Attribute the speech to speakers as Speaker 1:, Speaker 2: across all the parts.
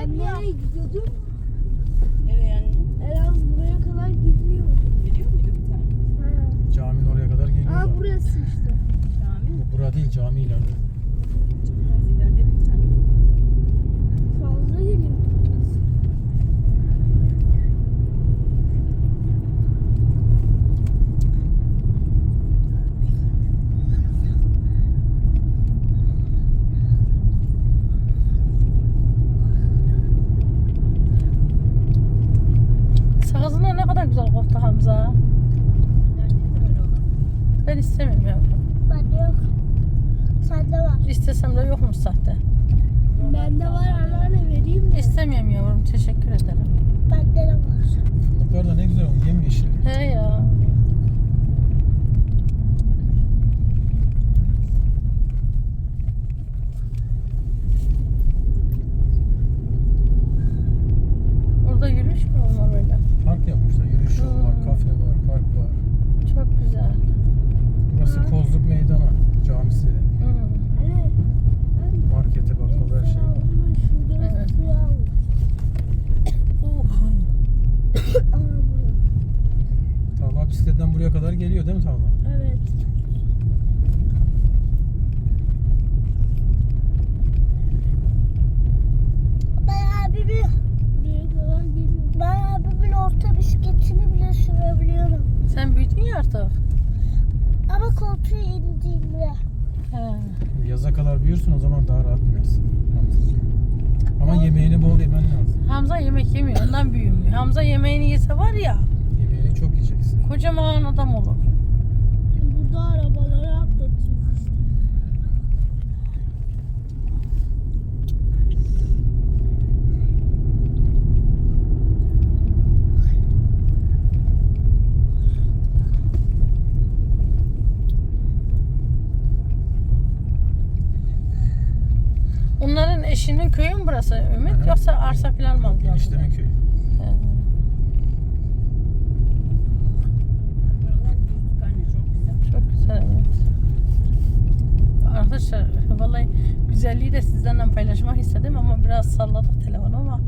Speaker 1: Ben nereye gidiyordum?
Speaker 2: Nereye anne?
Speaker 1: Eren buraya kadar gidiyor.
Speaker 2: Biliyor muydu bir tane?
Speaker 1: Ha.
Speaker 3: Caminin oraya kadar geliyor.
Speaker 1: Aa burası işte.
Speaker 2: Cami.
Speaker 3: Bu bura değil cami ileride.
Speaker 2: Biraz ileride bir tane.
Speaker 1: Fazla geliyor.
Speaker 4: Sakızına ne kadar güzel koktu Hamza.
Speaker 2: Bence de öyle olur.
Speaker 4: Ben istemiyorum yavrum.
Speaker 1: Bende yok. Sende var.
Speaker 4: İstesem de yokmuş sahte.
Speaker 1: Bende var anneanne vereyim mi?
Speaker 4: İstemiyorum yavrum. Teşekkür ederim.
Speaker 1: Bende de var.
Speaker 3: Fındıklar ne güzel olmuş yemyeşil.
Speaker 4: He ya. Orada yürüyüş mü olma böyle?
Speaker 3: Park yapmışlar. Yürüyüş yolu var,
Speaker 4: Hmm.
Speaker 3: kafe var, park var.
Speaker 4: Çok güzel.
Speaker 3: Burası Kozluk Meydana camisi.
Speaker 4: Hı.
Speaker 1: Anne. ben
Speaker 3: Markete, bakkal her şey var.
Speaker 1: Şurada
Speaker 4: Evet.
Speaker 1: su almış.
Speaker 4: Uh.
Speaker 1: Aa burada.
Speaker 3: Talha bisikletten buraya kadar geliyor değil mi Talha?
Speaker 1: Evet. Ben abimin buraya kadar geliyor. Ben abimin orta bisikletini bile sürebiliyorum.
Speaker 4: Sen büyüdün ya artık.
Speaker 1: Ama koltuğa indiğimde.
Speaker 4: He.
Speaker 3: Yaza kadar büyürsün o zaman daha rahat binersin. Ama bol yemen lazım.
Speaker 4: Hamza yemek yemiyor. Ondan büyümüyor. Hamza yemeğini yese var ya
Speaker 3: Yemeğini çok yiyeceksin.
Speaker 4: kocaman adam olur.
Speaker 1: Burada arabaları atlatıyoruz.
Speaker 4: Onların eşinin köyü mü burası Ümit?
Speaker 3: Hı hı.
Speaker 4: Yoksa arsa falan mı aldılar?
Speaker 3: Eniştemin köyü.
Speaker 2: Çok güzel
Speaker 4: evet. Arkadaşlar vallahi güzelliği de sizlerle paylaşmak istedim ama biraz salladık telefonu ama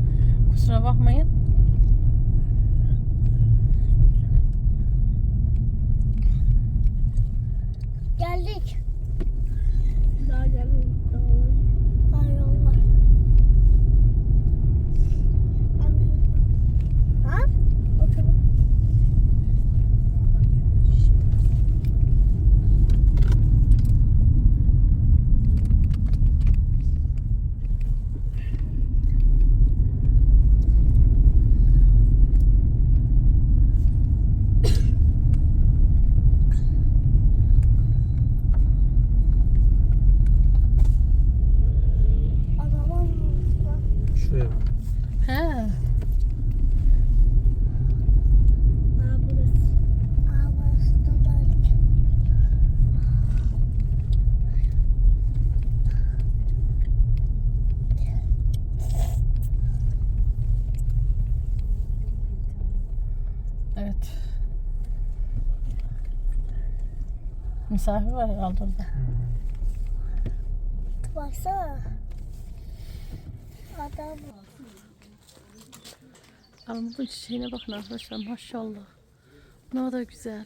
Speaker 4: kusura bakmayın.
Speaker 1: Geldik. Daha gelmedik. Daha var. Daha yol var. Abi. Ha? Otur. Adamın
Speaker 3: Şuraya bak.
Speaker 4: He.
Speaker 1: Aa burası. Aa burası da böyle.
Speaker 4: Evet. Misafir var herhalde orada.
Speaker 1: Baksana. Adam.
Speaker 4: Armudun çiçeğine bakın arkadaşlar maşallah. Ne kadar güzel.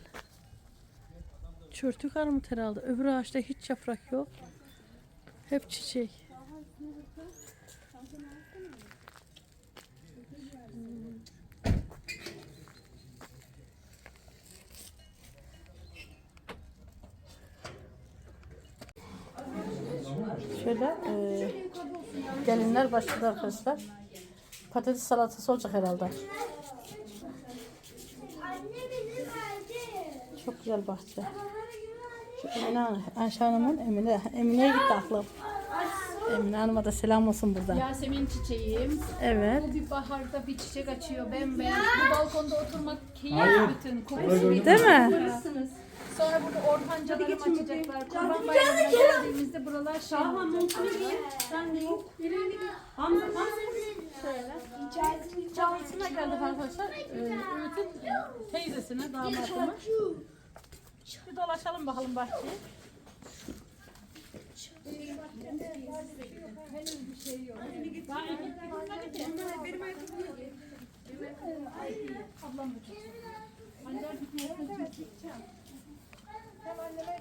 Speaker 4: Çörtük armut herhalde. Öbür ağaçta hiç yaprak yok. Hep çiçek. Şöyle e, gelinler başladı arkadaşlar. Patates salatası olacak herhalde. Çok güzel bahçe. Şu Emine Hanım, Ayşe Hanım'ın Emine, Emine'ye gitti aklım. Emine Hanım'a da selam olsun buradan.
Speaker 5: Yasemin çiçeğim.
Speaker 4: Evet.
Speaker 5: Bu bir baharda bir çiçek açıyor bembeyaz. Bu balkonda oturmak keyif bütün. Kokusu bir
Speaker 4: Değil mi?
Speaker 5: Görürsünüz. Sonra burada ortancalarım açacaklar. Kurban bayramına geldiğimizde buralar şey olacak.
Speaker 2: Sen de yok. Hamza Hamza.
Speaker 4: Canlısına geldik arkadaşlar. Ee, Ümit'in teyzesine, damatına. Bir dolaşalım bakalım bahçeye.
Speaker 5: Daha ki. Yok. Ablam da çok. Anneler çok çekeceğim. Hem anneme.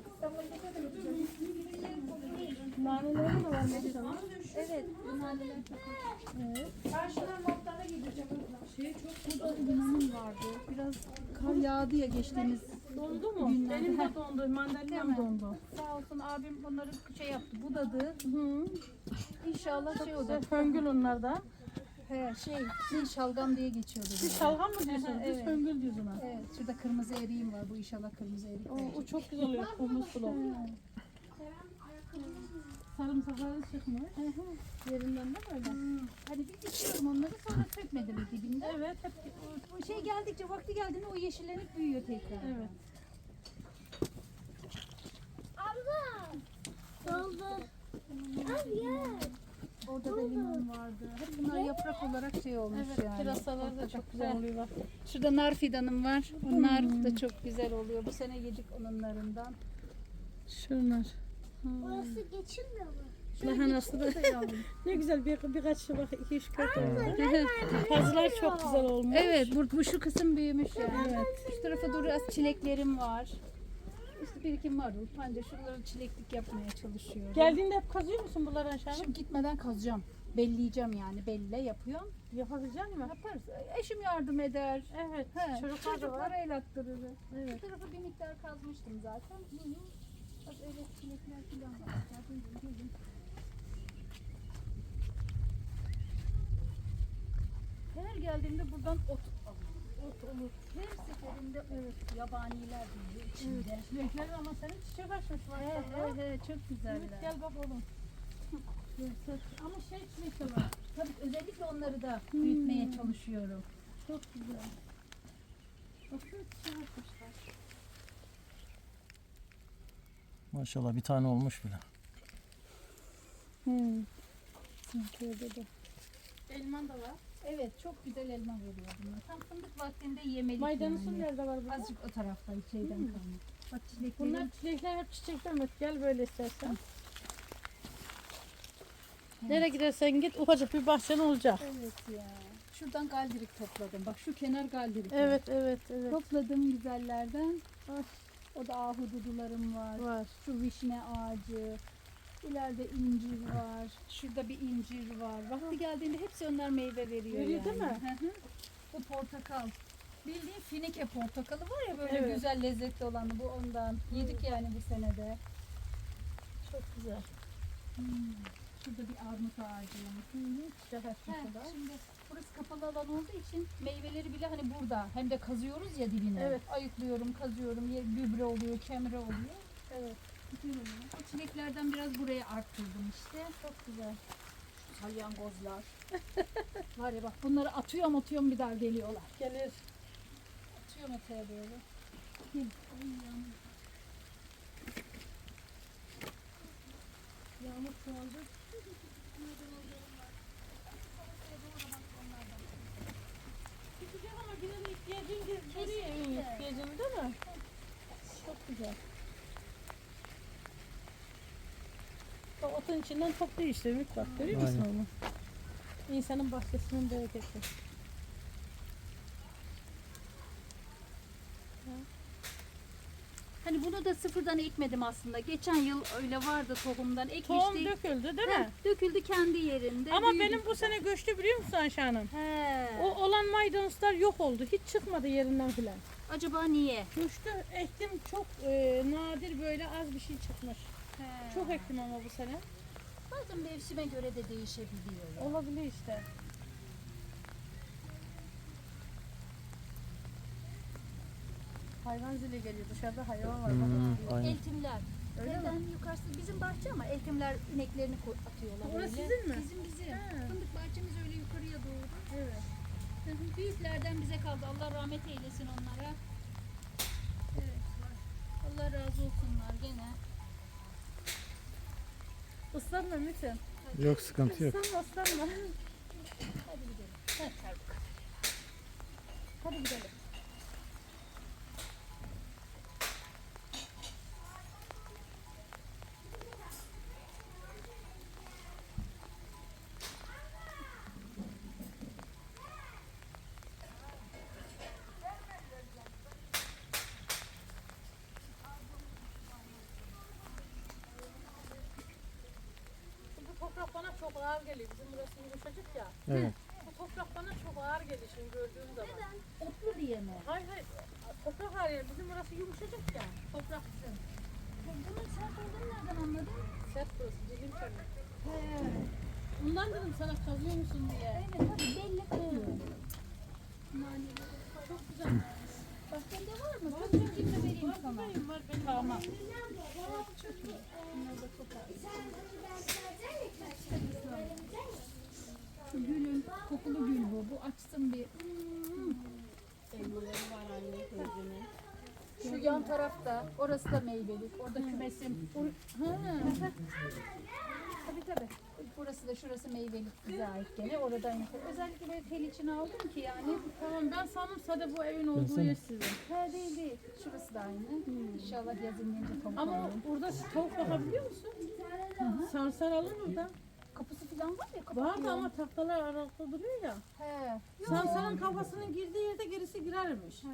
Speaker 4: Naneleri de var mesela.
Speaker 5: Evet, naneler çok hoş. Ben şunların montlarına giydireceğim. Şey çok burada limonum vardı. Biraz kar yağdı ya geçtiğimiz
Speaker 4: Dondu mu?
Speaker 5: Günlerde.
Speaker 4: Benim de dondu. Mandalinam dondu.
Speaker 5: Sağ olsun abim bunları şey yaptı, budadı.
Speaker 4: Hı.
Speaker 5: İnşallah şey olur.
Speaker 4: Güzel. Höngül onlardan.
Speaker 5: He, şey, zil şalgam diye geçiyordu.
Speaker 4: Siz
Speaker 5: bizim.
Speaker 4: şalgam mı diyorsunuz? Biz
Speaker 5: Evet.
Speaker 4: höngül diyoruz ona.
Speaker 5: Evet, şurada kırmızı eriğim var. Bu inşallah kırmızı erik.
Speaker 4: O, o çok güzel oluyor. Humus sulu. Sarımsakları çıkmış.
Speaker 5: Yerinden de böyle. Hani bir dikiyorum onları sonra sökmedim dibinde.
Speaker 4: Evet. Hep,
Speaker 5: O şey geldikçe, vakti geldiğinde o yeşillenip büyüyor tekrar.
Speaker 4: evet.
Speaker 1: Abla. Doldu. Abi ya.
Speaker 5: Orada da limon vardı. Hep bunlar yaprak olarak şey olmuş
Speaker 4: Evet.
Speaker 5: yani.
Speaker 4: Pirasalar da çok güzel oluyor.
Speaker 5: Şurada nar fidanım var. Onlar da çok güzel oluyor. Bu sene yedik onlarından.
Speaker 4: Şunlar.
Speaker 1: Burası geçilmiyor mu?
Speaker 4: Lahanası da ne güzel bir birkaç bak iki üç kök. Fazlalar çok güzel olmuş.
Speaker 5: Evet, bu, bu şu kısım büyümüş yani. Evet. Şu tarafa doğru az çileklerim var. İşte birikim var. Anca şuraları çileklik yapmaya çalışıyorum.
Speaker 4: Geldiğinde hep kazıyor musun bunları aşağı?
Speaker 5: Şimdi gitmeden kazacağım. Belleyeceğim yani. Belle yapıyorum.
Speaker 4: Yapabilecek misin?
Speaker 5: Yaparız. Eşim yardım eder.
Speaker 4: Evet.
Speaker 5: He,
Speaker 4: Çocuklar da var.
Speaker 5: çocuklara el attırırız.
Speaker 4: Evet.
Speaker 5: Bu tarafı bir miktar kazmıştım zaten. Hı hı. Bak öyle çilekler falan var. Zaten görüyorum. Her geldiğimde buradan ot. Ot olur. Her seferinde evet. yabaniler büyüyor içinde.
Speaker 4: Çilekler ama senin çiçek açmış
Speaker 5: He
Speaker 4: maşallah.
Speaker 5: he he çok güzeller.
Speaker 4: gel bak oğlum.
Speaker 5: Ama şey çilek de var. Tabii özellikle onları da büyütmeye çalışıyorum.
Speaker 4: Çok güzel. Bakın çiçek açmışlar.
Speaker 3: Maşallah bir tane olmuş bile.
Speaker 4: Hmm.
Speaker 5: de.
Speaker 4: Elman da var.
Speaker 5: Evet çok güzel elma veriyor bunlar. Tam fındık vaktinde yemelik
Speaker 4: Maydanozun
Speaker 5: yani.
Speaker 4: nerede var burada?
Speaker 5: Azıcık o tarafta şeyden
Speaker 4: Hmm.
Speaker 5: kalma. Bak çileklerim.
Speaker 4: Bunlar çilekler hep çiçekler mi? Gel böyle istersen. Nereye gidersen git ufacık bir bahçen olacak.
Speaker 5: Evet ya. Şuradan galdirik topladım. Bak şu kenar galdirik.
Speaker 4: Evet evet evet.
Speaker 5: Topladım güzellerden. O da ahududularım var.
Speaker 4: Var.
Speaker 5: Şu vişne ağacı. İleride incir var. Şurada bir incir var. Vakti geldiğinde hepsi onlar meyve veriyor
Speaker 4: Veriyor
Speaker 5: yani.
Speaker 4: değil mi?
Speaker 5: Hı hı. Bu portakal. Bildiğin finike portakalı var ya böyle
Speaker 4: Evet.
Speaker 5: güzel lezzetli olanı bu ondan. Yedik yani bu senede.
Speaker 4: Çok güzel.
Speaker 5: Şurada bir armut ağacı.
Speaker 4: Çiçek açmış
Speaker 5: He,
Speaker 4: o da.
Speaker 5: şimdi burası kapalı alan olduğu için meyveleri bile hani burada. Hem de kazıyoruz ya dibine.
Speaker 4: Evet.
Speaker 5: Ayıklıyorum, kazıyorum. Yer gübre oluyor, kemre oluyor.
Speaker 4: Evet.
Speaker 5: O çileklerden biraz buraya arttırdım işte. Çok güzel. Şu salyangozlar. Var ya bak bunları atıyorum atıyorum bir daha geliyorlar.
Speaker 4: Gelir.
Speaker 5: Atıyorum öteye böyle.
Speaker 4: Yağmur çoğaldı. Küçücük ama yine de ihtiyacın görüyor evin ihtiyacını değil mi? Çok güzel. Bak otun içinden topluyor işte Ümit bak görüyor musun
Speaker 3: Aynen.
Speaker 4: onu? İnsanın bahçesinin bereketi.
Speaker 5: Hani bunu da sıfırdan ekmedim aslında. Geçen yıl öyle vardı tohumdan
Speaker 4: Tohum
Speaker 5: ekmiştik.
Speaker 4: döküldü değil
Speaker 5: Heh,
Speaker 4: mi?
Speaker 5: döküldü kendi yerinde.
Speaker 4: Ama
Speaker 5: büyüdü.
Speaker 4: benim bu sene göçtü biliyor musun Ayşe Hanım?
Speaker 5: He.
Speaker 4: O olan maydanozlar yok oldu. Hiç çıkmadı yerinden filan.
Speaker 5: Acaba niye?
Speaker 4: Göçtü. Ektim çok e, nadir böyle az bir şey çıkmış.
Speaker 5: He.
Speaker 4: Çok ektim ama bu sene.
Speaker 5: Bazen mevsime göre de değişebiliyor. ya.
Speaker 4: Olabilir işte. Hayvan zili geliyor dışarıda hayvan var.
Speaker 3: Hmm, aynen.
Speaker 5: Eltimler.
Speaker 4: Öyle mi?
Speaker 5: Evden yukarısı bizim bahçe ama eltimler ineklerini atıyorlar
Speaker 4: Orası
Speaker 5: öyle.
Speaker 4: sizin mi?
Speaker 5: Bizim bizim. Fındık bahçemiz öyle yukarıya doğru.
Speaker 4: Evet.
Speaker 5: Hı hı. Büyüklerden bize kaldı. Allah rahmet eylesin onlara. Evet. Allah razı olsunlar gene.
Speaker 4: Islanma Metin.
Speaker 3: Yok sıkıntı yok.
Speaker 4: Islanma ıslanma.
Speaker 5: Hadi gidelim. Hadi çabuk. Hadi gidelim.
Speaker 4: geliyor. Bizim burası yumuşacık ya.
Speaker 3: Evet.
Speaker 4: Bu toprak bana çok ağır geliyor şimdi gördüğüm zaman.
Speaker 5: Otlu diye mi?
Speaker 4: Hayır hayır. Toprak ağır geliyor. Bizim burası yumuşacık ya. Toprak bizim.
Speaker 5: Bunun sert olduğunu nereden anladın?
Speaker 4: Sert burası. Dilim sana.
Speaker 5: He.
Speaker 4: Ondan dedim sana kazıyor musun diye.
Speaker 5: Evet tabii belli kılıyor.
Speaker 4: Çok güzel.
Speaker 5: Bahçende var mı? Çok çekimde vereyim sana.
Speaker 4: Benim var benim.
Speaker 5: Tamam. Gülün, kokulu gül bu. Bu açsın bir.
Speaker 4: Elmaları var anne gözüne.
Speaker 5: Şu yan orası da meyvelik. Orada kümesim. Or- ha. tabii tabii. Burası da şurası meyvelik bize ait gene. Oradan yukarı. Özellikle böyle tel için aldım ki yani.
Speaker 4: Tamam ben sandım sadece bu evin olduğu yer sizin.
Speaker 5: Ha değil değil. Şurası da aynı. İnşallah yazın gelince tavuk
Speaker 4: Ama
Speaker 5: alalım.
Speaker 4: burada tavuk bakabiliyor musun? Sarsar alır orada.
Speaker 5: Kapısı falan var ya.
Speaker 4: Var
Speaker 5: kapatıyor.
Speaker 4: da ama tahtalar aralıkta duruyor ya.
Speaker 5: He.
Speaker 4: Sansarın kafasının girdiği yerde gerisi girermiş.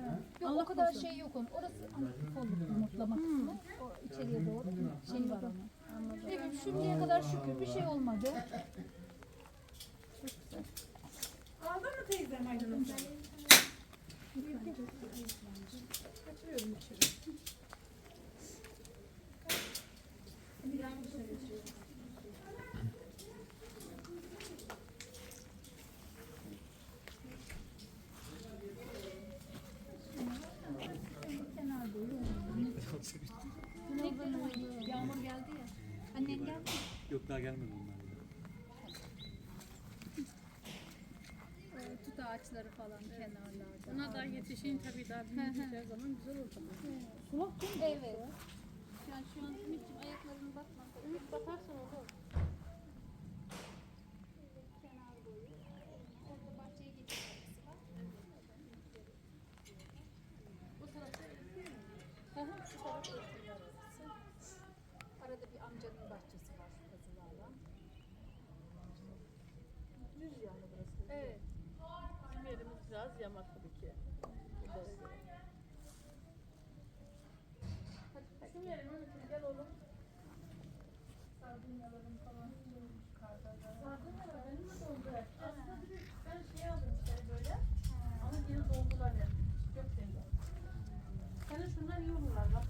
Speaker 5: Yok
Speaker 4: Allah
Speaker 5: o kadar
Speaker 4: korusun.
Speaker 5: şey yok onun. Orası antifol yumurtlama kısmı. O içeriye doğru şey var onun. Evet şimdiye kadar şükür bir şey olmadı.
Speaker 4: Aldın mı teyze maydanozu?
Speaker 5: Kenar boyu. Ne güzel. Yağmur geldi ya. Annen geldi mi?
Speaker 6: Yok daha gelmedi onlar.
Speaker 5: Tut ağaçları falan kenarlarda.
Speaker 4: Buna da yetişin tabii daha büyüyeceği zaman güzel olacak.
Speaker 5: Sulak değil mi? Evet. Yani şu an Ümit'ciğim ayaklarını bakma. Ümit batarsan olur. Kenar boyu. Orada bahçeye geçiş kapısı var. Bu tarafta örtü mü? Hı hı, şu taraf örtü var orası. Arada bir amcanın bahçesi var şu kazılarla.
Speaker 4: Düz yani burası.
Speaker 5: Evet.
Speaker 4: Bizim yerimiz biraz yamak tabii ki. Burada öyle. Bizim yerim Ümit'im gel oğlum.
Speaker 5: Sardunyaların falan olmuş karda.
Speaker 4: Sardunyalar benim de doldu hep. Aslında bir ben şey aldım işte böyle. Ama yine doldular hep. Yok değil. Senin şunlar iyi olurlar bak.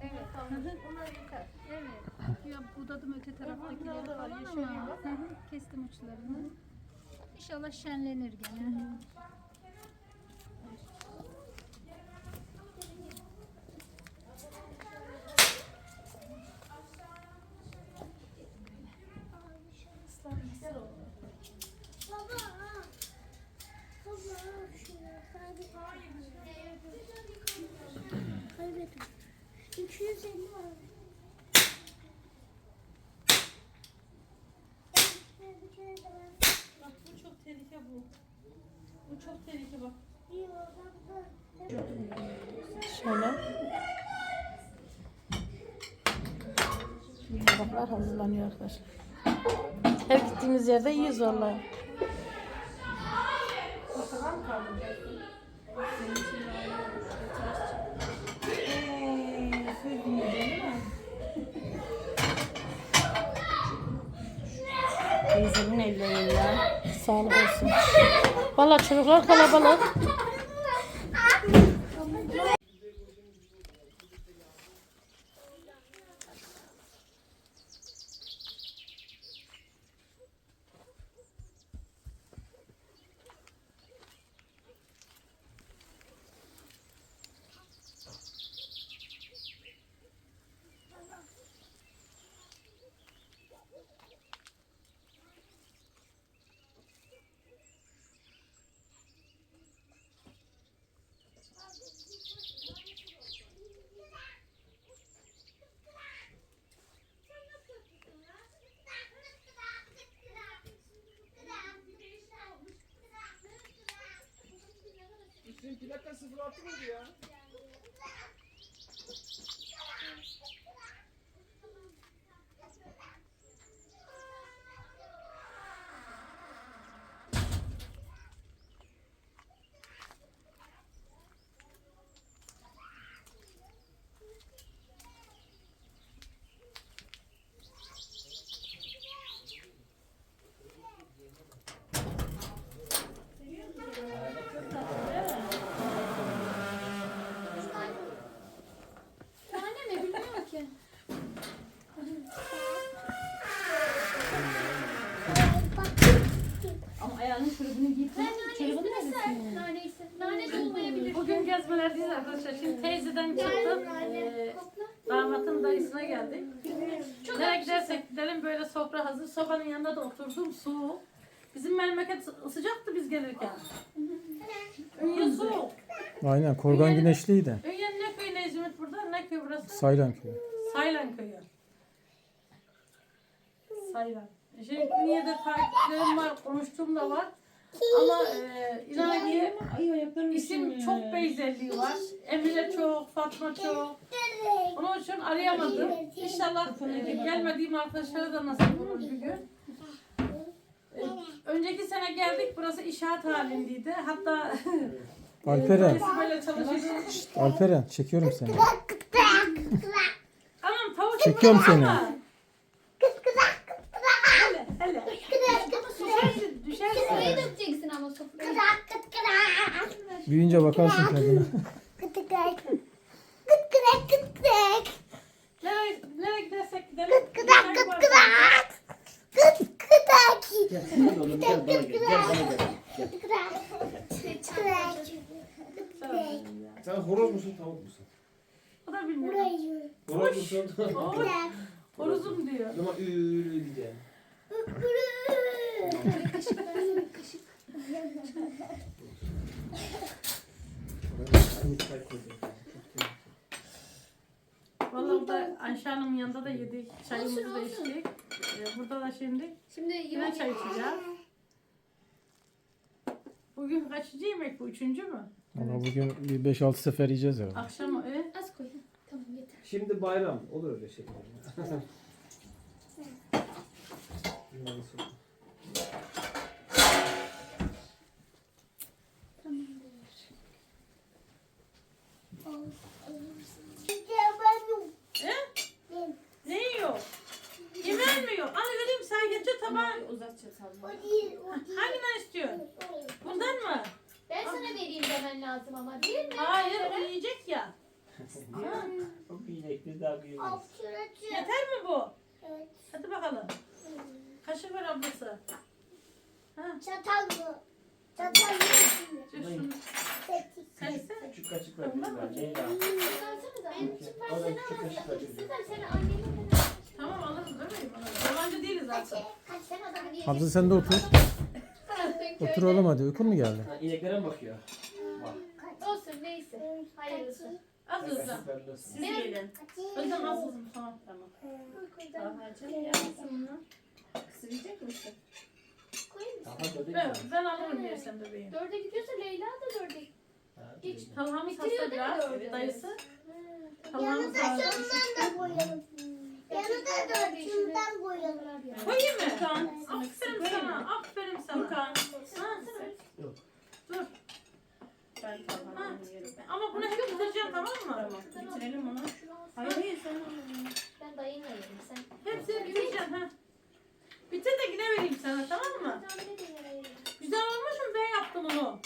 Speaker 5: Evet.
Speaker 4: Onlar yeter.
Speaker 5: Evet. Ya budadım öte taraftakileri falan ama
Speaker 4: bak.
Speaker 5: Hı hı, kestim uçlarını. İnşallah şenlenir gene.
Speaker 1: 250 var.
Speaker 4: Bak bu çok tehlike bu. Bu çok tehlike bak.
Speaker 7: Şöyle. Tabaklar hazırlanıyor arkadaşlar. Her gittiğimiz yerde yiyiz vallahi.
Speaker 4: Teyzemin ellerinden.
Speaker 7: Sağlık olsun. Vallahi çocuklar kalabalık.
Speaker 4: Ayağının çorabını giyip çorabını neredesin?
Speaker 2: Naneyse. Nane de olmayabilir.
Speaker 4: Bugün gezmelerdeyiz arkadaşlar. Şimdi teyzeden çıktık. Ee, damatın dayısına geldik. Nereye gidersek gidelim böyle sofra hazır. Sobanın yanında da oturdum soğuk. Bizim memleket sıcaktı biz gelirken. Ünye soğuk.
Speaker 3: Aynen korgan güneşliydi.
Speaker 4: Ünye'nin ne köyü Necmet burada? Ne köy burası?
Speaker 3: Saylan köyü.
Speaker 4: Saylan köyü. Saylan. Şey, Ünye'de takipçilerim var, konuştuğum da var. Ama e, ki isim çok benzerliği var. Emine çok, Fatma çok. Onun için arayamadım. İnşallah e, gelmediğim arkadaşlara da nasip olur bir gün. E, önceki sene geldik, burası inşaat halindeydi. Hatta
Speaker 3: Alperen.
Speaker 4: birisi böyle.
Speaker 3: Alperen çekiyorum seni.
Speaker 4: Anam tavuk
Speaker 3: Çekiyorum seni.
Speaker 4: ama.
Speaker 2: Buraya dökeceksin ama sofrayı.
Speaker 3: Büyüyünce bakarsın kendine.
Speaker 4: Nereye, nereye gidersek gidelim.
Speaker 1: Gıdak gıt gıdak. Gıt gıdak.
Speaker 8: Gel sen de oğlum gel bana gel. Gel bana gel. Sen horoz musun tavuk musun?
Speaker 4: O da bilmiyor.
Speaker 8: Horoz musun?
Speaker 4: Horozum diyor.
Speaker 8: Ama üüü diyeceğim.
Speaker 4: Vallahi burada Ayşe Hanım'ın yanında da yedik. Çayımızı da içtik. Ee, burada da şimdi
Speaker 2: Şimdi
Speaker 4: yine
Speaker 2: yemek
Speaker 4: çay içeceğiz. Bugün kaçıncı yemek bu? Üçüncü mü?
Speaker 3: Ama bugün bir 5-6 sefer yiyeceğiz herhalde.
Speaker 4: Akşam e?
Speaker 2: az koy. Tamam yeter.
Speaker 8: Şimdi bayram. Olur öyle şeyler. Bundan sonra.
Speaker 4: E? Ne yiyor? Yemeği mi yiyor? Al vereyim sen getir tabağı.
Speaker 2: Uzatacağız abla.
Speaker 4: Hanginden istiyorsun? Bundan mı?
Speaker 2: Ben sana vereyim demen lazım ama değil mi?
Speaker 4: Hayır o yiyecek ya.
Speaker 8: Çok yiyecek biz daha büyümeyiz.
Speaker 4: Yeter mi bu? Hadi bakalım. Kaşık ver ablası. Ha,
Speaker 1: Çatal mı? Çatal mı?
Speaker 4: şunu. Kayısı.
Speaker 8: Küçük biz var. Leyla.
Speaker 2: Uzatsanıza. Benim için. Sizden seni annenin
Speaker 4: Tamam alırız değil mi? Yabancı değiliz zaten.
Speaker 3: Hamza sen de otur. Otur oğlum hadi. Uykun mu geldi?
Speaker 8: Ha, ineklere mi bakıyor? Bak.
Speaker 2: Olsun neyse. Hayırlısı.
Speaker 4: Az hızlı. Siz gelin. Özlem az hızlı. Tamam tamam.
Speaker 2: Kısıracak mısın? Koyayım mı?
Speaker 8: Tamam,
Speaker 4: Ben, ben alırım yersem bebeğim.
Speaker 2: Dörde gidiyorsa Leyla da dörde.
Speaker 8: Ha,
Speaker 2: Geç.
Speaker 8: iyi.
Speaker 4: Talhamız
Speaker 2: Bitiriyor
Speaker 4: hasta
Speaker 2: değil mi
Speaker 4: biraz.
Speaker 2: dördü?
Speaker 4: Dayısı. Talhamız hasta.
Speaker 1: şundan da koyalım. Yanında da şundan koyalım.
Speaker 4: Koyayım mı? Aferin sana. Aferin sana. Ha,
Speaker 8: Yok.
Speaker 4: dur. Ha, Ama bunu hep bitireceğim tamam mı?
Speaker 2: Bitirelim onu. Hayır hayır sen Ben dayınla yerim sen.
Speaker 4: Hepsini bitireceğim ha. Bitir de yine vereyim sana tamam mı? Güzel olmuş mu? Ben yaptım onu.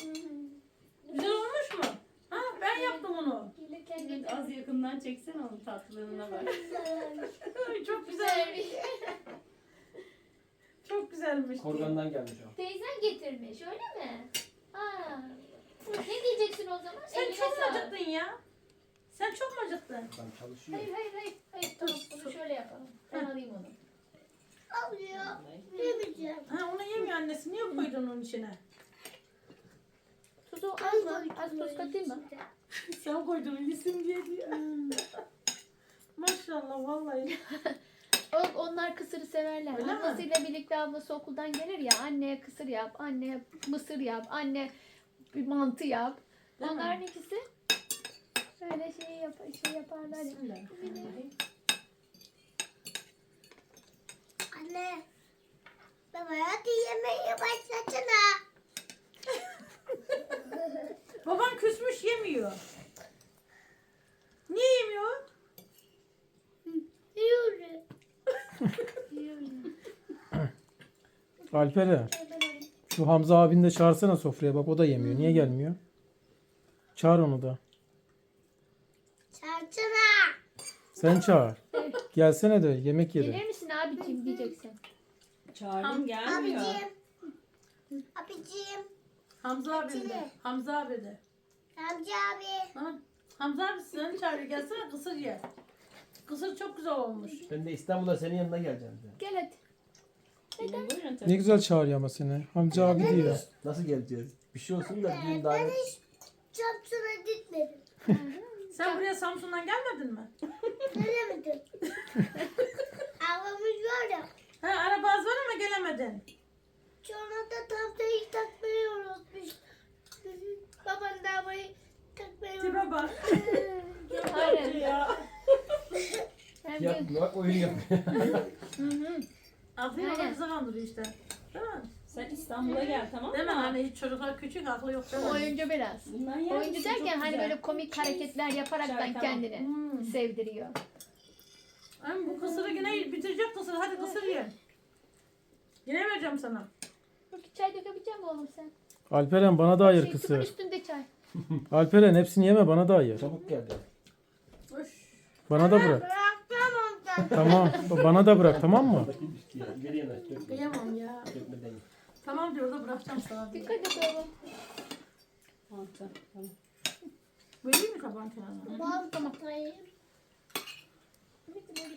Speaker 4: Güzel olmuş mu? Ha ben yaptım onu.
Speaker 7: Az yakından çeksen onun tatlılığına bak.
Speaker 4: Çok güzel. Çok güzelmiş.
Speaker 8: Korgandan gelmiş o.
Speaker 2: Teyzen getirmiş öyle mi? Aa. Ne diyeceksin o zaman?
Speaker 4: Sen
Speaker 2: Eline
Speaker 4: çok mu
Speaker 2: sağlık.
Speaker 4: acıktın ya? Sen çok mu acıktın?
Speaker 8: Ben çalışıyor.
Speaker 2: Hayır hayır hayır. Hayır tamam bunu şöyle yapalım. Ben alayım onu.
Speaker 1: Alıyor. Yemeyeceğim.
Speaker 4: Ha onu yemiyor annesi. Niye koydun onun içine?
Speaker 2: Tuzu az mı? Az tuz katayım mı?
Speaker 4: Sen koydun yesin diye diyor. Maşallah vallahi.
Speaker 2: O, onlar kısırı severler.
Speaker 4: Öyle mi?
Speaker 2: Annesiyle birlikte ablası okuldan gelir ya. Anneye kısır yap, anne mısır yap, anne bir mantı yap.
Speaker 4: Değil mi?
Speaker 2: Onların ikisi öyle şey, yap şey yaparlar ya.
Speaker 4: Bismillahirrahmanirrahim.
Speaker 1: Anne. Baba hadi yemeğe başlasana.
Speaker 4: Baban küsmüş yemiyor. Niye yemiyor?
Speaker 1: Yürü.
Speaker 3: Alperen. Şu Hamza abini de çağırsana sofraya. Bak o da yemiyor. Niye gelmiyor? Çağır onu da.
Speaker 1: Çarçana.
Speaker 3: Sen çağır. Gelsene de yemek.
Speaker 2: Gelir misin diyeceksin.
Speaker 7: Çağırdım gelmiyor.
Speaker 1: Abicim. Abicim.
Speaker 4: Hamza abi de. Hamza abi de.
Speaker 1: Amca abi.
Speaker 4: Ha? Hamza abi seni çağırıyor. Gelsene kısır ye. Kısır çok güzel olmuş.
Speaker 8: Ben de İstanbul'a senin yanına geleceğim.
Speaker 2: Gel hadi.
Speaker 7: Buyurun tabii.
Speaker 3: Ne güzel çağırıyor ama seni. Hamza abi diyor.
Speaker 8: Nasıl geleceğiz? Bir şey olsun da düğün daha
Speaker 1: Ben hiç Çapsına gitmedim.
Speaker 4: Sen buraya Samsun'dan gelmedin mi?
Speaker 1: Gelemedim. Arabamız var ya.
Speaker 4: He arabaz var ama gelemedin.
Speaker 1: Sonra da tahtayı takmayı unutmuş. Baban da arabayı takmayı
Speaker 4: Tipe bak.
Speaker 2: Aynen.
Speaker 7: Ya.
Speaker 2: Hem
Speaker 8: yap,
Speaker 2: de
Speaker 8: yapıyor.
Speaker 4: Aklını
Speaker 2: Aynen.
Speaker 4: kandırıyor işte. Değil mi?
Speaker 7: Sen İstanbul'a gel tamam mı?
Speaker 4: Değil mi? Hani hiç çocuklar küçük aklı yok değil mi?
Speaker 2: oyuncu biraz.
Speaker 7: Bundan yer
Speaker 2: Oyuncu
Speaker 7: misin?
Speaker 2: derken
Speaker 7: Çok
Speaker 2: hani
Speaker 7: güzel.
Speaker 2: böyle komik hareketler yaparaktan
Speaker 7: Şarkı
Speaker 2: kendini
Speaker 4: Hmm.
Speaker 2: sevdiriyor.
Speaker 4: Hem bu kısırı yine bitirecek kısır. Hadi kısır ye. Yine vereceğim sana.
Speaker 2: Dur çay dökebilecek misin oğlum sen?
Speaker 3: Alperen bana da ayır
Speaker 2: Şey, tüpün
Speaker 3: kısır.
Speaker 2: üstünde çay.
Speaker 3: Alperen hepsini yeme bana da ayır.
Speaker 8: Çabuk geldi.
Speaker 3: Bana da bırak. Tamam. Bana da bırak tamam mı?
Speaker 4: Kıyamam ya. Tamam diyor da bırakacağım sana.
Speaker 2: Dikkat et oğlum.
Speaker 7: Tamam.
Speaker 4: Vereyim mi taban kenarına?
Speaker 2: De gel.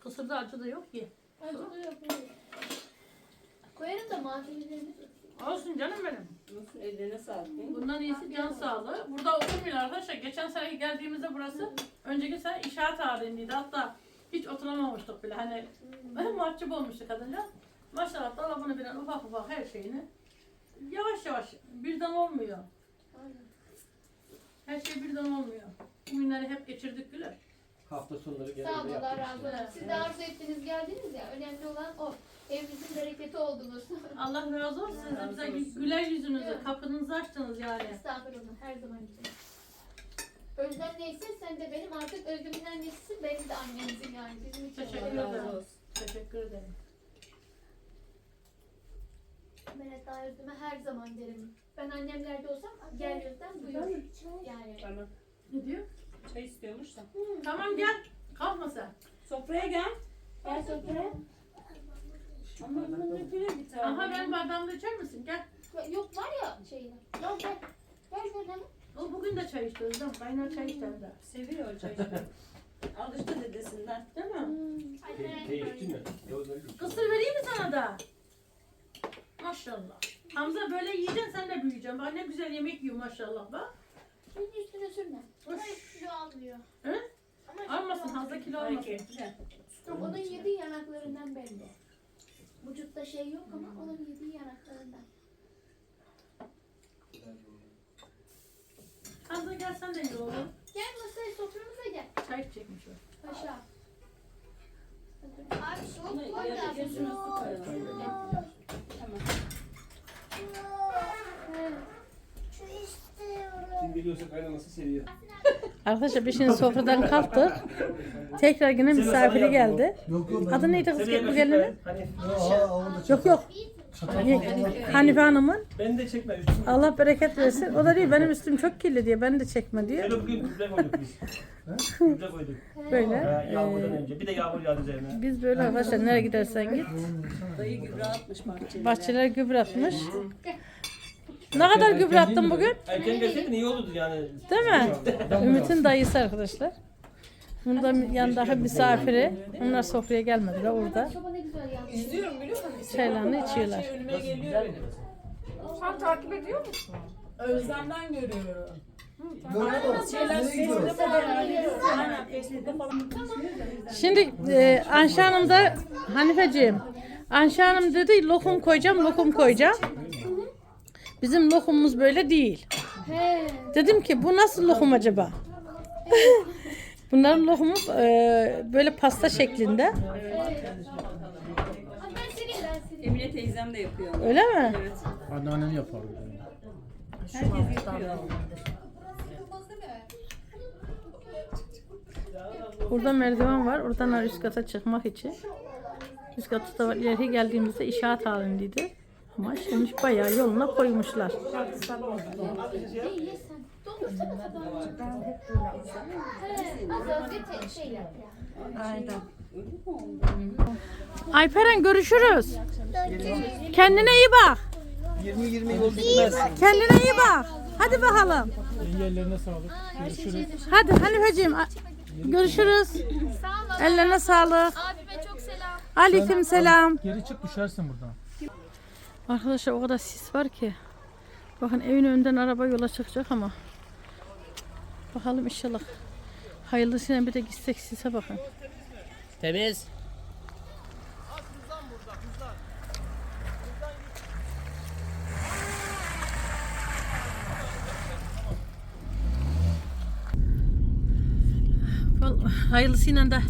Speaker 4: Kısırda acı da yok ki.
Speaker 2: Acılı yok. buyur. Koyarım da malzemelerini.
Speaker 4: Olsun canım benim.
Speaker 7: Nasıl ellerine sağlık.
Speaker 4: Bundan iyisi can sağlığı. Burada oturmuyor arkadaşlar. Geçen sene geldiğimizde burası önceki sene inşaat halindeydi. Hatta hiç oturamamıştık bile. Hani mahcup olmuştu kadınca. Maşallah dolabını bilen ufak ufak her şeyini yavaş yavaş birden olmuyor. Her şey birden olmuyor. Bu günleri hep geçirdik bile.
Speaker 8: Hafta sonları
Speaker 2: Sağ
Speaker 8: genelde
Speaker 2: olun Allah razı olsun. Siz de arzu ettiniz geldiniz ya. Önemli olan o. Evimizin bereketi oldunuz.
Speaker 4: Allah razı olsun. Siz de bize güler yüzünüzü, kapınızı açtınız yani.
Speaker 2: Estağfurullah her zaman için. Özlem neyse sen de benim artık Özlem'in annesisin benim de annemizin yani. Bizim için
Speaker 4: Teşekkür ederim.
Speaker 7: olsun.
Speaker 4: Teşekkür ederim.
Speaker 2: Ben hatta Özlem'e her zaman derim. Ben annemlerde olsam gel Özlem buyur. Yani.
Speaker 7: Tamam.
Speaker 4: Ne diyor?
Speaker 7: Çay istiyormuş da.
Speaker 4: Tamam gel. Kalkma sen.
Speaker 7: Sofraya gel. Gel sofraya. Ama bunun öpüyor bir tane.
Speaker 4: Aha ben bardağımda içer misin? Gel.
Speaker 2: Yok var ya şeyine. Yok gel. Gel Özlem.
Speaker 4: O bugün de çay içti Özlem. Kaynar çay içti hem de.
Speaker 7: Seviyor o çayı. Alıştı dedesinden.
Speaker 4: Değil mi?
Speaker 8: Te- Değişti mi? Yok öyle.
Speaker 4: Kısır vereyim mi sana da? Maşallah. Hamza böyle yiyeceksin sen de büyüyeceksin. Bak ne güzel yemek yiyor maşallah bak.
Speaker 2: Senin üstüne sürme.
Speaker 4: Hoş.
Speaker 1: Kilo almıyor.
Speaker 4: He?
Speaker 1: Ama
Speaker 4: Almasın Hamza kilo almasın.
Speaker 7: Hareketli.
Speaker 2: Yok onun yediği yanaklarından belli. Vücutta şey yok ama onun yediği yanaklarından.
Speaker 4: Hamza gel sen de ye oğlum.
Speaker 2: Gel masaya soframıza gel.
Speaker 4: Çay içecekmiş o.
Speaker 2: Paşa.
Speaker 1: Abi soğuk koy da.
Speaker 7: Tamam.
Speaker 8: Kim biliyorsa kaynanası seviyor.
Speaker 9: Arkadaşlar biz şimdi sofradan kalktık. Tekrar yine misafiri geldi. Adı neydi kız bu gelinin?
Speaker 8: Hani
Speaker 9: Yok yok. Hanife Hanım'ın.
Speaker 8: ben de çekme üstüme.
Speaker 9: Allah bereket versin. O da diyor benim üstüm çok kirli diye ben de çekme diyor.
Speaker 8: Şöyle bugün gübre koyduk biz. gübre koyduk.
Speaker 9: Böyle.
Speaker 8: Ha, yağmurdan
Speaker 9: Ee,
Speaker 8: önce. Bir de yağmur yağdı üzerine.
Speaker 9: biz böyle arkadaşlar nereye gidersen git.
Speaker 7: Dayı gübre atmış bahçelere.
Speaker 9: Bahçeler gübre atmış. Ne kadar gübre attın bugün?
Speaker 8: Erken gelseydin iyi olurdu yani.
Speaker 9: Değil mi? Ümit'in dayısı arkadaşlar. Burada yanındaki misafiri. Onlar sofraya gelmediler orada.
Speaker 7: İzliyorum biliyor musun?
Speaker 9: Çaylarını içiyorlar.
Speaker 7: Şey önüme geliyor benim.
Speaker 4: Sen takip ediyor musun?
Speaker 7: Özlemden görüyorum.
Speaker 9: Şimdi e, Anşa Hanım da Hanifeciğim. Anşa Hanım dedi lokum koyacağım, lokum koyacağım. Bizim lokumumuz böyle değil.
Speaker 2: He.
Speaker 9: Dedim ki bu nasıl lokum acaba? Bunların lokumu e, böyle pasta şeklinde.
Speaker 7: Emine teyzem de yapıyor.
Speaker 9: Öyle mi?
Speaker 7: Evet.
Speaker 3: Anneannem yapar.
Speaker 7: Herkes yapıyor.
Speaker 9: Burada merdiven var. Oradan üst kata çıkmak için. Üst kata da ileri geldiğimizde inşaat halindeydi. Ama şimdi bayağı yoluna koymuşlar.
Speaker 2: Doldursana tabağını. He. Az az bir te- şey yap yani.
Speaker 7: Aynen.
Speaker 4: Ayperen görüşürüz. Kendine iyi bak.
Speaker 8: 20-20 yol gitmez.
Speaker 4: Kendine iyi bak. Hadi bakalım.
Speaker 3: Engellerine sağlık. Görüşürüz.
Speaker 4: Hadi Hanifeciğim. Görüşürüz. Ellerine sağlık.
Speaker 5: Abime çok selam.
Speaker 4: Aleyküm selam.
Speaker 3: Geri çık düşersin buradan.
Speaker 4: Arkadaşlar o kadar sis var ki. Bakın evin önünden araba yola çıkacak ama. Bakalım inşallah. Hayırlısıyla bir de gitsek sise bakın.
Speaker 10: Temiz.
Speaker 4: Hayırlısıyla da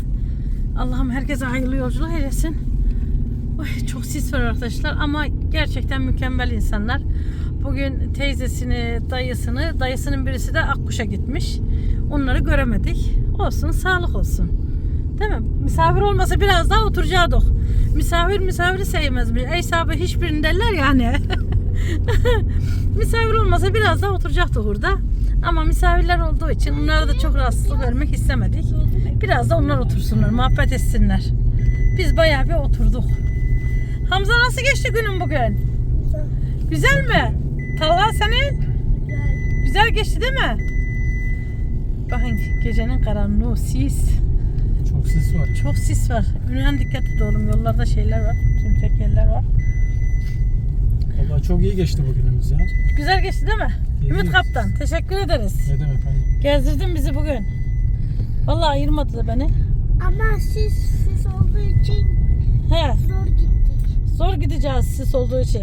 Speaker 4: Allah'ım herkese hayırlı yolculuk eylesin. Oy, çok sis var arkadaşlar ama gerçekten mükemmel insanlar. Bugün teyzesini, dayısını, dayısının birisi de Akkuş'a gitmiş. Onları göremedik. Olsun, sağlık olsun. Değil mi? Misafir olmasa biraz daha oturacaktık. Misafir misafiri sevmezmiş. Ey sahibi hiçbirini derler yani. misafir olmasa biraz daha oturacaktık burada. Ama misafirler olduğu için onlara da çok rahatsızlık vermek istemedik. Biraz da onlar otursunlar, muhabbet etsinler. Biz bayağı bir oturduk. Hamza nasıl geçti günün bugün? Güzel mi? Talha senin? Güzel geçti değil mi? Bakın gecenin karanlığı, sis.
Speaker 3: Çok sis var.
Speaker 4: Çok sis var. Ünlüyen dikkat et oğlum. Yollarda şeyler var. Tümsek yerler var.
Speaker 3: Vallahi çok iyi geçti bugünümüz ya.
Speaker 4: Güzel geçti değil mi?
Speaker 3: İyi
Speaker 4: Ümit
Speaker 3: geçti.
Speaker 4: Kaptan. Teşekkür ederiz.
Speaker 3: Ne demek anne?
Speaker 4: Gezdirdin bizi bugün. Vallahi ayırmadı da beni.
Speaker 1: Ama siz siz olduğu için
Speaker 4: He.
Speaker 1: zor gittik.
Speaker 4: Zor gideceğiz sis olduğu için.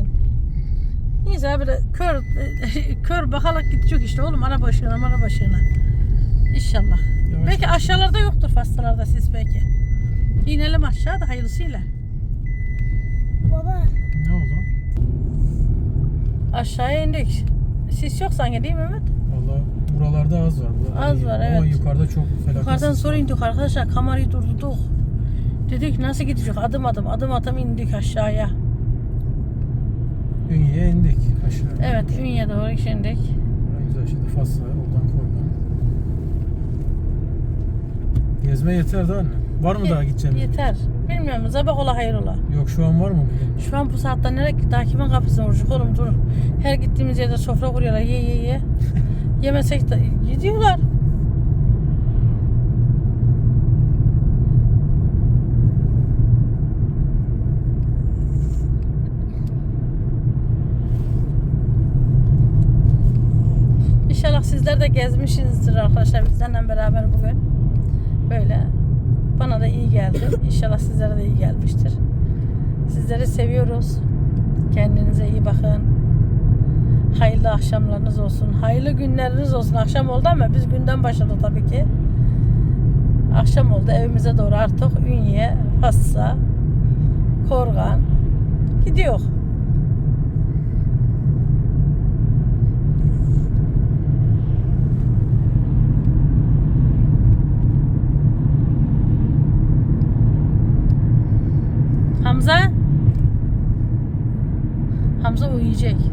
Speaker 4: Neyse böyle kör kör bakarak gidecek işte oğlum ara başına ara başına. İnşallah.
Speaker 3: Yavaş
Speaker 4: belki aşağılarda yoktur fastalarda sis belki. İnelim aşağıda hayırlısıyla.
Speaker 1: Baba
Speaker 3: Ne oldu?
Speaker 4: Aşağıya indik. Sis yok sanki değil mi Mehmet?
Speaker 3: Vallahi buralarda az var. buralarda
Speaker 4: Az
Speaker 3: iyi.
Speaker 4: var,
Speaker 3: Ama
Speaker 4: evet.
Speaker 3: yukarıda çok felaket.
Speaker 4: Yukarıdan sonra indik arkadaşlar. Kamerayı durdurduk. Dedik nasıl gidecek? Adım adım adım adım indik aşağıya.
Speaker 3: Ünye'ye indik aşağı.
Speaker 4: Evet Ünye doğru indik.
Speaker 3: Güzel şimdi Fasla, oradan Korgan. Gezme yeter de anne. Var mı daha gideceğimiz?
Speaker 4: Yeter. Bilmiyorum. Zabak ola hayır ola.
Speaker 3: Yok şu an var mı bugün?
Speaker 4: Şu an bu saatte nereye gitti? Daha kimin kapısına vuracak oğlum dur. Her gittiğimiz yerde sofra kuruyorlar. Ye ye ye. Yemesek de gidiyorlar. İnşallah sizler de gezmişsinizdir arkadaşlar bizlerle beraber bugün. Böyle. Bana da iyi geldi. İnşallah sizlere de iyi gelmiştir. Sizleri seviyoruz. Kendinize iyi bakın. Hayırlı akşamlarınız olsun. Hayırlı günleriniz olsun. Akşam oldu ama biz günden başladık tabii ki. Akşam oldu. Evimize doğru artık Ünye, Fassa, Korgan gidiyor. Uyuyacak.